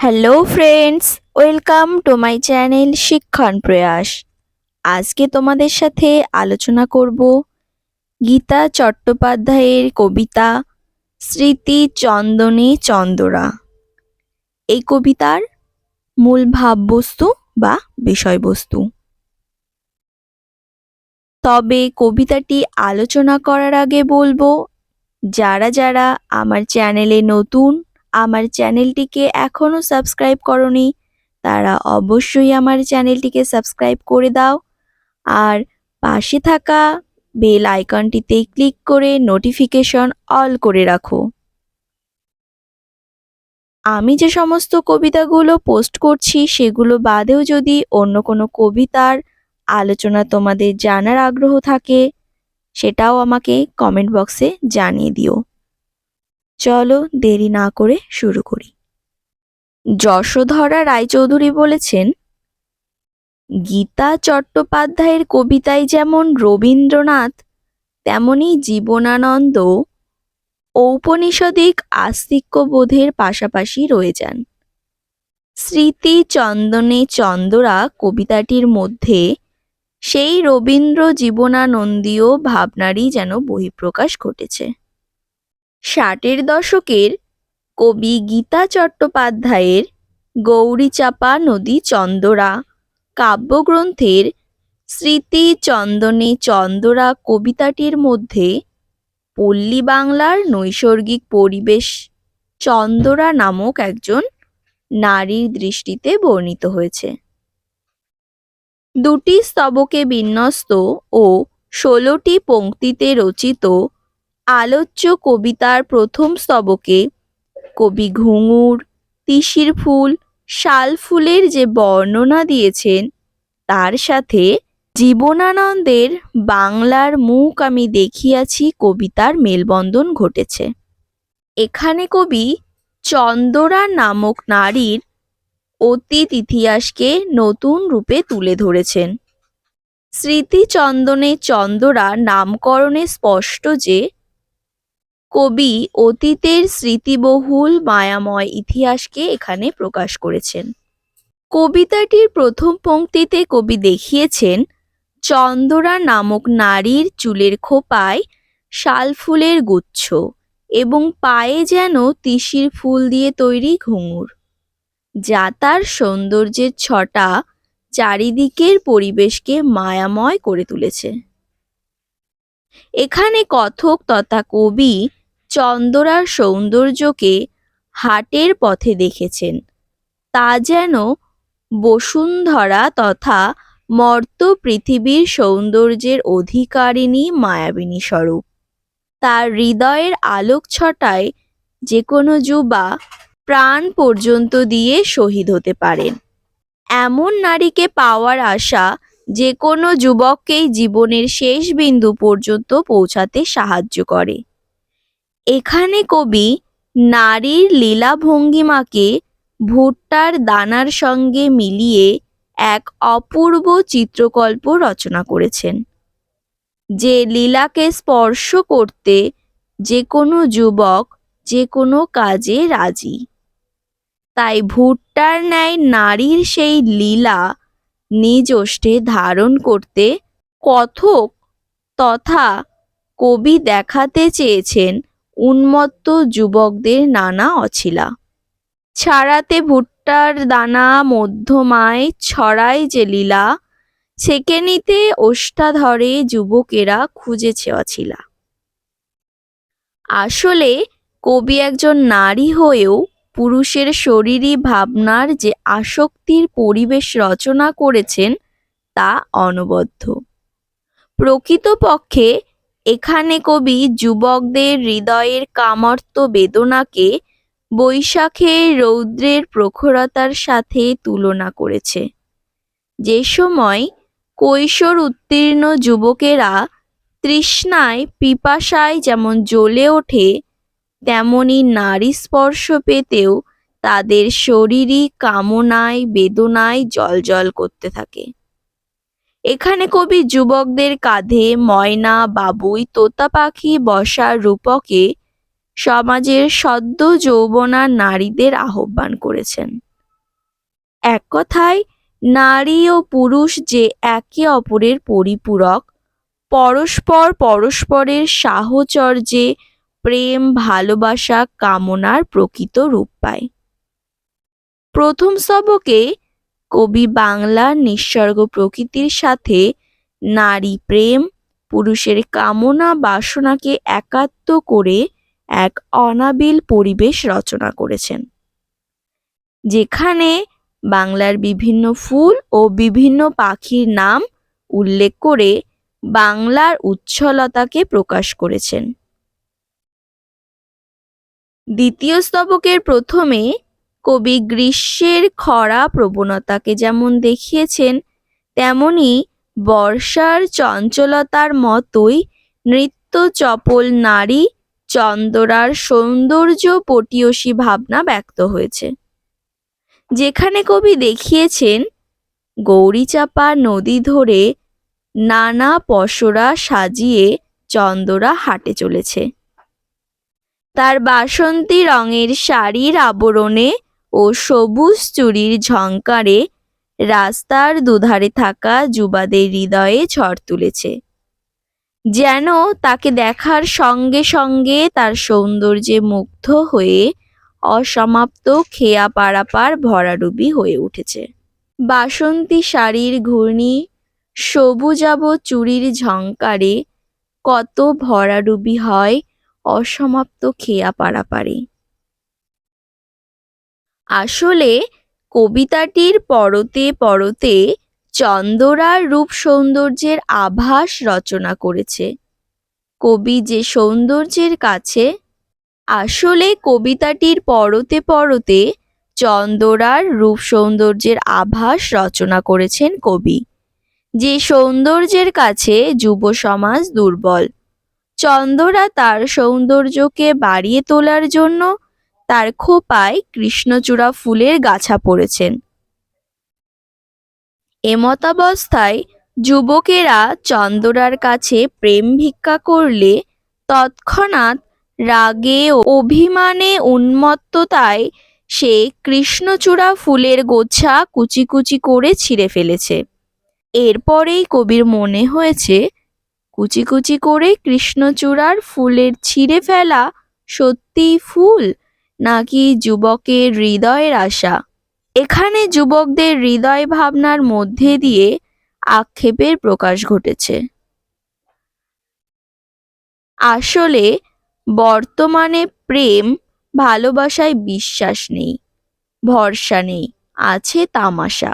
Hello friends welcome to my channel Shikshan Prayas আজকে তোমাদের সাথে আলোচনা করব গীতা চট্টোপাধ্যায়ের কবিতা স্মৃতি চন্দনে চন্দরা। এই কবিতার মূল ভাববস্তু বা বিষয়বস্তু। তবে কবিতাটি আলোচনা করার আগে বলব, যারা যারা আমার চ্যানেলে নতুন আমার চ্যানেলটিকে এখনও সাবস্ক্রাইব করনি, তারা অবশ্যই আমার চ্যানেলটিকে সাবস্ক্রাইব করে দাও। আর পাশে থাকা বেল আইকনটিতে ক্লিক করে নোটিফিকেশন অল করে রাখো। আমি যে সমস্ত কবিতাগুলো পোস্ট করছি, সেগুলো বাদেও যদি অন্য কোনো কবিতার আলোচনা তোমাদের জানার আগ্রহ থাকে, সেটাও আমাকে কমেন্ট বক্সে জানিয়ে দিও। চলো দেরি না করে শুরু করি। যশোধরা রায়চৌধুরী বলেছেন, গীতা চট্টোপাধ্যায়ের কবিতায় যেমন রবীন্দ্রনাথ, তেমনি জীবনানন্দ ঔপনিষদিক আস্তিক্যবোধের পাশাপাশি রয়ে যান। স্মৃতি চন্দনে চন্দরা কবিতাটির মধ্যে সেই রবীন্দ্র জীবনানন্দীয় ভাবনারই যেন বহিঃপ্রকাশ ঘটেছে। ষাটের দশকের কবি গীতা চট্টোপাধ্যায়ের গৌরীচাপা নদী চন্দরা। কাব্যগ্রন্থের স্মৃতি চন্দনে চন্দরা কবিতাটির মধ্যে পল্লী বাংলার নৈসর্গিক পরিবেশ চন্দরা নামক একজন নারীর দৃষ্টিতে বর্ণিত হয়েছে। দুটি স্তবকে বিন্যস্ত ও ষোলোটি পংক্তিতে রচিত আলোচ্য কবিতার প্রথম স্তবকে কবি ঘুঙুর, তিসির ফুল, শাল ফুলের যে বর্ণনা দিয়েছেন, তার সাথে জীবনানন্দের বাংলার মুখ আমি দেখিয়াছি কবিতার মেলবন্ধন ঘটেছে। এখানে কবি চন্দরা নামক নারীর অতীত ইতিহাসকে নতুন রূপে তুলে ধরেছেন। স্মৃতিচন্দনে চন্দরা নামকরণে স্পষ্ট যে কবি অতীতের স্মৃতিবহুল মায়াময় ইতিহাসকে এখানে প্রকাশ করেছেন। কবিতাটির প্রথম পংক্তিতে কবি দেখিয়েছেন, চন্দরা নামক নারীর চুলের খোপায় শাল ফুলের গুচ্ছ এবং পায়ে যেন তিসির ফুল দিয়ে তৈরি ঘুঙুর। যা তার সৌন্দর্যের ছটা চারিদিকের পরিবেশকে মায়াময় করে তুলেছে। এখানে কথক তথা কবি চন্দরার সৌন্দর্যকে হাটের পথে দেখেছেন। তা যেন বসুন্ধরা তথা মর্ত পৃথিবীর সৌন্দর্যের অধিকারিণী মায়াবিনী স্বরূপ। তার হৃদয়ের আলোক ছটায় যে কোনো যুবা প্রাণ পর্যন্ত দিয়ে শহীদ হতে পারেন। এমন নারীকে পাওয়ার আশা যে কোনো যুবককেই জীবনের শেষ বিন্দু পর্যন্ত পৌঁছাতে সাহায্য করে। এখানে কবি নারীর লীলা ভঙ্গিমাকে ভুট্টার দানার সঙ্গে মিলিয়ে এক অপূর্ব চিত্রকল্প রচনা করেছেন। যে লীলাকে স্পর্শ করতে যে কোনো যুবক যে কোনো কাজে রাজি। তাই ভুট্টার ন্যায় নারীর সেই লীলা নিজ ওষ্ঠে ধারণ করতে কথক তথা কবি দেখাতে চেয়েছেন উন্মত্ত যুবকদের নানা অছিলা। ছাড়াতে ভুট্টার দানা, মধ্যমায় ছড়ায় যে লীলা ছেকে নিতে ওষ্ঠাধরে যুবকেরা খুঁজেছে অছিলা। আসলে কবি একজন নারী হয়েও পুরুষের শরীরী ভাবনার যে আসক্তির পরিবেশ রচনা করেছেন তা অনবদ্য। প্রকৃতপক্ষে এখানে কবি যুবকদের হৃদয়ের কামর্ত বেদনাকে বৈশাখের রৌদ্রের প্রখরতার সাথে তুলনা করেছে। যে সময় কৈশোর উত্তীর্ণ যুবকেরা তৃষ্ণায়, পিপাসায় যেমন জ্বলে ওঠে, তেমনি নারী স্পর্শ পেতেও তাদের শরীরী কামনায়, বেদনায় জলজল করতে থাকে। এখানে কবি যুবকদের কাঁধে ময়না, বাবুই, তোতা পাখি বসার রূপকে সমাজের সদ্য যৌবনা নারীদের আহ্বান করেছেন। এক কথায়, নারী ও পুরুষ যে একে অপরের পরিপূরক, পরস্পর পরস্পরের সাহচর্যে প্রেম, ভালোবাসা, কামনার প্রকৃত রূপ পায়। প্রথম স্তবকে কবি বাংলার নিঃসর্গ প্রকৃতির সাথে নারী প্রেম, পুরুষের কামনা বাসনাকে একাত্ম করে এক অনাবিল পরিবেশ রচনা করেছেন। যেখানে বাংলার বিভিন্ন ফুল ও বিভিন্ন পাখির নাম উল্লেখ করে বাংলার উচ্ছলতাকে প্রকাশ করেছেন। দ্বিতীয় স্তবকের প্রথমে কবি গ্রীষ্মের খরা প্রবণতাকে যেমন দেখিয়েছেন, তেমনি বর্ষার চঞ্চলতার মতোই নৃত্য চপল নারী চন্দরার সৌন্দর্য পটীয়সী ভাবনা ব্যক্ত হয়েছে। যেখানে কবি দেখিয়েছেন গৌরীচাপা নদী ধরে নানা পসরা সাজিয়ে চন্দরা হাটে চলেছে। তার বাসন্তী রঙের শাড়ির আবরণে ও সবুজ চুরির ঝংকারে রাস্তার দুধারে থাকা যুবাদের হৃদয়ে ঝড় তুলেছে। যেন তাকে দেখার সঙ্গে সঙ্গে তার সৌন্দর্যে মুগ্ধ হয়ে অসমাপ্ত খেয়া পারাপার ভরাডুবি হয়ে উঠেছে। বাসন্তী শাড়ির ঘূর্ণি, সবুজাব চুরির ঝংকারে কত ভরাডুবি হয় অসমাপ্ত খেয়া পারাপারে। আসলে কবিতাটির পরতে পরতে চন্দরার রূপ সৌন্দর্যের আভাস রচনা করেছে। কবি যে সৌন্দর্যের কাছে, আসলে কবিতাটির পরতে পরতে চন্দরার রূপ সৌন্দর্যের আভাস রচনা করেছেন কবি। যে সৌন্দর্যের কাছে যুব সমাজ দুর্বল, চন্দরা তার সৌন্দর্যকে বাড়িয়ে তোলার জন্য তার খোপায় কৃষ্ণচূড়া ফুলের গাছা পড়েছেন। এমতাবস্থায় যুবকেরা চন্দরার কাছে প্রেম ভিক্ষা করলে তৎক্ষণাৎ রাগে অভিমানে উন্মত্ততায় সে কৃষ্ণচূড়া ফুলের গোছা কুচি কুচি করে ছিঁড়ে ফেলেছে। এরপরেই কবির মনে হয়েছে, কুচি কুচি করে কৃষ্ণচূড়ার ফুলের ছিঁড়ে ফেলা সত্যিই ফুল? নাকি যুবকের হৃদয়ের আশা? এখানে যুবকদের হৃদয় ভাবনার মধ্যে দিয়ে আক্ষেপের প্রকাশ ঘটেছে। আসলে বর্তমানে প্রেম ভালোবাসায় বিশ্বাস নেই, ভরসা নেই, আছে তামাশা।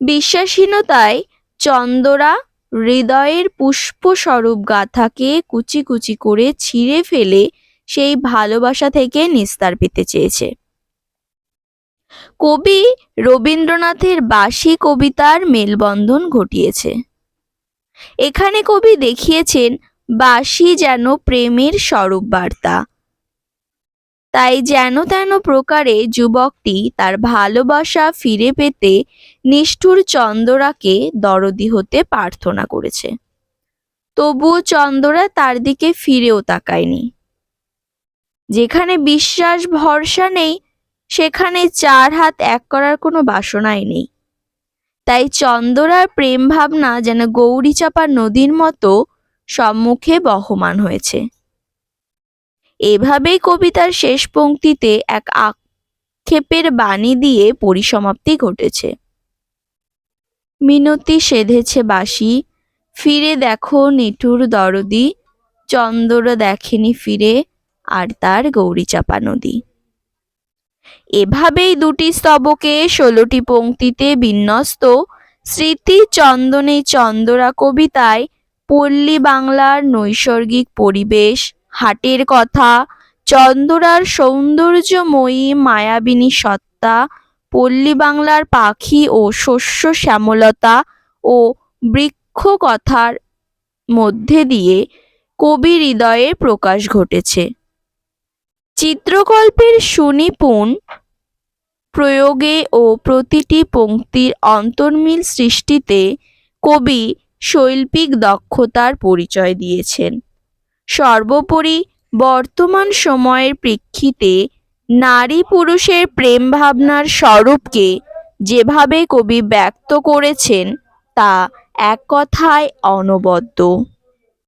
বিশ্বাসহীনতায় চন্দরা হৃদয়ের পুষ্পস্বরূপ গাথাকে কুচি কুচি করে ছিঁড়ে ফেলে সেই ভালোবাসা থেকে নিস্তার পেতে চেয়েছে। কবি রবীন্দ্রনাথের বাসি কবিতার মেলবন্ধন ঘটিয়েছে। এখানে কবি দেখিয়েছেন, বাসি যেন প্রেমের স্বরূপ বার্তা তাই যেন তেন প্রকারে যুবকটি তার ভালোবাসা ফিরে পেতে নিষ্ঠুর চন্দরাকে দরদি হতে প্রার্থনা করেছে। তবুও চন্দরা তার দিকে ফিরেও তাকায়নি। যেখানে বিশ্বাস, ভরসা নেই, সেখানে চার হাত এক করার কোনো বাসনাই নেই। তাই চন্দরার প্রেম ভাবনা যেন গৌরীচাপা নদীর মতো সম্মুখে বহমান হয়েছে। এভাবেই কবিতার শেষ পংক্তিতে এক আক্ষেপের বাণী দিয়ে পরিসমাপ্তি ঘটেছে। মিনতি সেধেছে বাসি ফিরে দেখো নিঠুর দরদি, চন্দর দেখেনি ফিরে আর তার গৌরীচাপা নদী। এভাবেই দুটি স্তবকে ষোলোটি পংক্তিতে বিন্যস্ত স্মৃতি চন্দনে চন্দরা কবিতায় পল্লী বাংলার নৈসর্গিক পরিবেশ, হাটের কথা, চন্দরার সৌন্দর্যময়ী মায়াবিনী সত্তা, পল্লী বাংলার পাখি ও শস্য শ্যামলতা ও বৃক্ষ কথার মধ্যে দিয়ে কবি হৃদয়ে প্রকাশ ঘটেছে। চিত্রকল্পের সুনিপুণ প্রয়োগে ও প্রতিটি পঙ্ক্তির অন্তর্মিল সৃষ্টিতে কবি শৈল্পিক দক্ষতার পরিচয় দিয়েছেন। সর্বোপরি বর্তমান সময়ের প্রেক্ষিতে নারী পুরুষের প্রেম ভাবনার স্বরূপকে যেভাবে কবি ব্যক্ত করেছেন তা এক কথায় অনবদ্য।